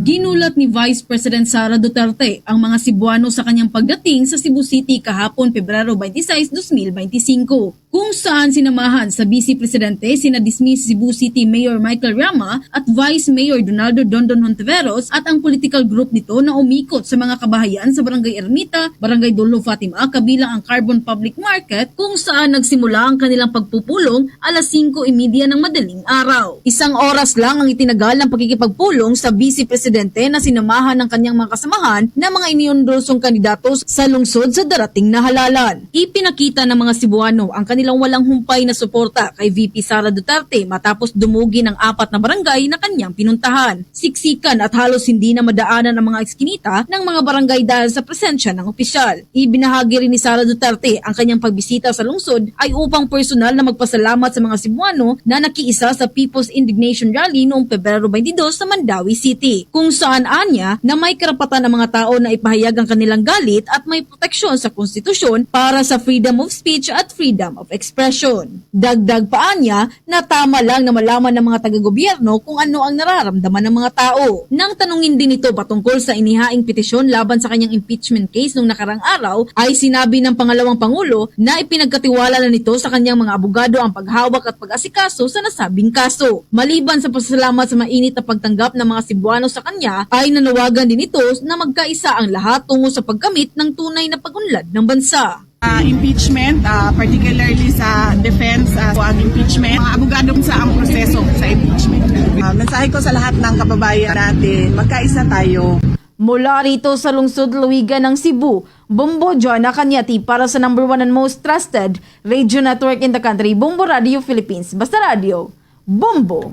Ginulat ni Vice President Sara Duterte ang mga Cebuano sa kanyang pagdating sa Cebu City kahapon Pebrero 26, 2025 kung saan sinamahan sa Vice Presidente sina dismiss Cebu City Mayor Michael Rama at Vice Mayor Donaldo Dondon Hontiveros at ang political group nito na umikot sa mga kabahayan sa Barangay Ermita, Barangay Dolo Fatima kabilang ang Carbon Public Market kung saan nagsimula ang kanilang pagpupulong alas 5.30 ng madaling araw. Isang oras lang ang itinagal ng pagkikipagpulong sa Vice Presidente na sinamahan ng kanyang mga kasamahan na mga iniondosong kandidato sa lungsod sa darating na halalan. Ipinakita ng mga Cebuano ang kanilang walang humpay na suporta kay VP Sara Duterte matapos dumugi ng apat na barangay na kanyang pinuntahan. Siksikan at halos hindi na madaanan ang mga eskinita ng mga barangay dahil sa presensya ng opisyal. Ibinahagi rin ni Sara Duterte ang kanyang pagbisita sa lungsod ay upang personal na magpasalamat sa mga Cebuano na nakiisa sa People's Indignation Rally noong Pebrero 22 sa Mandawi City, kung saan anya na may karapatan ang mga tao na ipahayag ang kanilang galit at may proteksyon sa konstitusyon para sa freedom of speech at freedom of expression. Dagdag pa anya na tama lang na malaman ng mga taga-gobyerno kung ano ang nararamdaman ng mga tao. Nang tanungin din ito patungkol sa inihaing petisyon laban sa kanyang impeachment case nung nakarang araw, ay sinabi ng pangalawang pangulo na ipinagkatiwala na nito sa kanyang mga abogado ang paghawak at pag-asikaso sa nasabing kaso. Maliban sa pasasalamat sa mainit na pagtanggap ng mga Cebuano sa kanya, ay nanawagan din ito na magkaisa ang lahat tungo sa pagkamit ng tunay na pagunlad ng bansa. Uh, impeachment, uh, particularly sa defense uh, o ang impeachment, mga abogado sa ang proseso sa impeachment. Uh, mensahe ko sa lahat ng kababayan natin, magkaisa tayo. Mula rito sa lungsod Luigan ng Cebu, Bombo Joanna Kanyati para sa number one and most trusted radio network in the country, Bombo Radio Philippines. Basta Radio, Bombo!